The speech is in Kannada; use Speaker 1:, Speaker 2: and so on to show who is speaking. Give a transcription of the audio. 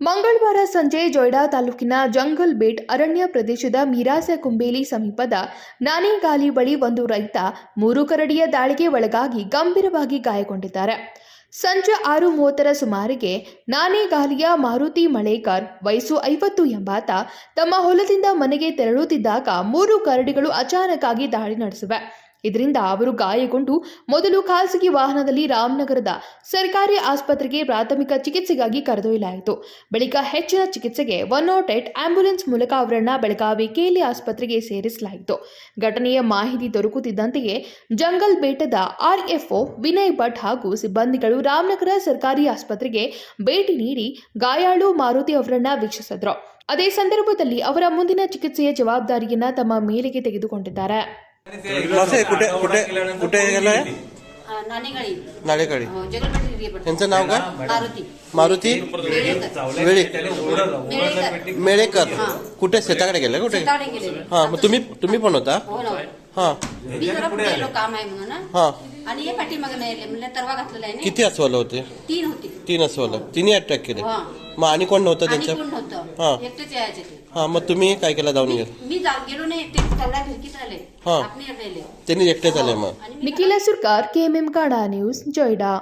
Speaker 1: ಮಂಗಳವಾರ ಸಂಜೆ ಜೊಯ್ಡಾ ತಾಲೂಕಿನ ಜಂಗಲ್ ಬೇಟ್ ಅರಣ್ಯ ಪ್ರದೇಶದ ಮೀರಾಸ ಕುಂಬೇಲಿ ಸಮೀಪದ ನಾನೇಗಾಲಿ ಬಳಿ ಒಂದು ರೈತ ಮೂರು ಕರಡಿಯ ದಾಳಿಗೆ ಒಳಗಾಗಿ ಗಂಭೀರವಾಗಿ ಗಾಯಗೊಂಡಿದ್ದಾರೆ. ಸಂಜೆ ಆರು ಮೂವತ್ತರ ಸುಮಾರಿಗೆ ನಾನೇಗಾಲಿಯ ಮಾರುತಿ ಮಳೇಕರ್ ವಯಸ್ಸು ಐವತ್ತು ಎಂಬಾತ ತಮ್ಮ ಹೊಲದಿಂದ ಮನೆಗೆ ತೆರಳುತ್ತಿದ್ದಾಗ ಮೂರು ಕರಡಿಗಳು ಅಚಾನಕ್ಕಾಗಿ ದಾಳಿ ನಡೆಸಿವೆ. ಇದರಿಂದ ಅವರು ಗಾಯಗೊಂಡು ಮೊದಲು ಖಾಸಗಿ ವಾಹನದಲ್ಲಿ ರಾಮನಗರದ ಸರ್ಕಾರಿ ಆಸ್ಪತ್ರೆಗೆ ಪ್ರಾಥಮಿಕ ಚಿಕಿತ್ಸೆಗಾಗಿ ಕರೆದೊಯ್ಯಲಾಯಿತು. ಬಳಿಕ ಹೆಚ್ಚಿನ ಚಿಕಿತ್ಸೆಗೆ ಒನ್ ನಾಟ್ ಏಟ್ ಆಂಬ್ಯುಲೆನ್ಸ್ ಮೂಲಕ ಅವರನ್ನ ಬೆಳಗಾವಿ ಕೇಲಿ ಆಸ್ಪತ್ರೆಗೆ ಸೇರಿಸಲಾಯಿತು. ಘಟನೆಯ ಮಾಹಿತಿ ದೊರಕುತ್ತಿದ್ದಂತೆಯೇ ಜಂಗಲ್ ಬೇಟದ ಆರ್ಎಫ್ಒ ವಿನಯ್ ಭಟ್ ಹಾಗೂ ಸಿಬ್ಬಂದಿಗಳು ರಾಮನಗರ ಸರ್ಕಾರಿ ಆಸ್ಪತ್ರೆಗೆ ಭೇಟಿ ನೀಡಿ ಗಾಯಾಳು ಮಾರುತಿ ಅವರನ್ನ ವೀಕ್ಷಿಸಿದ್ರು. ಅದೇ ಸಂದರ್ಭದಲ್ಲಿ ಅವರ ಮುಂದಿನ ಚಿಕಿತ್ಸೆಯ ಜವಾಬ್ದಾರಿಯನ್ನ ತಮ್ಮ ಮೇಲೆಗೆ ತೆಗೆದುಕೊಂಡಿದ್ದಾರೆ.
Speaker 2: कुठे कुठे कुठे गेलाय?
Speaker 3: नाणेकाळी
Speaker 2: यांचं नाव काय?
Speaker 3: मारुती.
Speaker 2: वेळेकर
Speaker 3: मेळेकर.
Speaker 2: कुठे? शेताकडे गेले कुठे? हा मग तुम्ही तुम्ही पण होता?
Speaker 3: हा
Speaker 2: हा. किती अस्वल होते?
Speaker 3: तीन
Speaker 2: अस्वल. तिने अटॅक केले. मग आणि कोण नव्हतं त्यांच्या हा.
Speaker 3: हां.
Speaker 2: हां मग तुम्ही काय केलं जाऊन गेलो? त्यांनी एकटेच आले. हां. मग.
Speaker 3: Nikhil Surkar
Speaker 1: K M M काढा न्यूज जोयडा.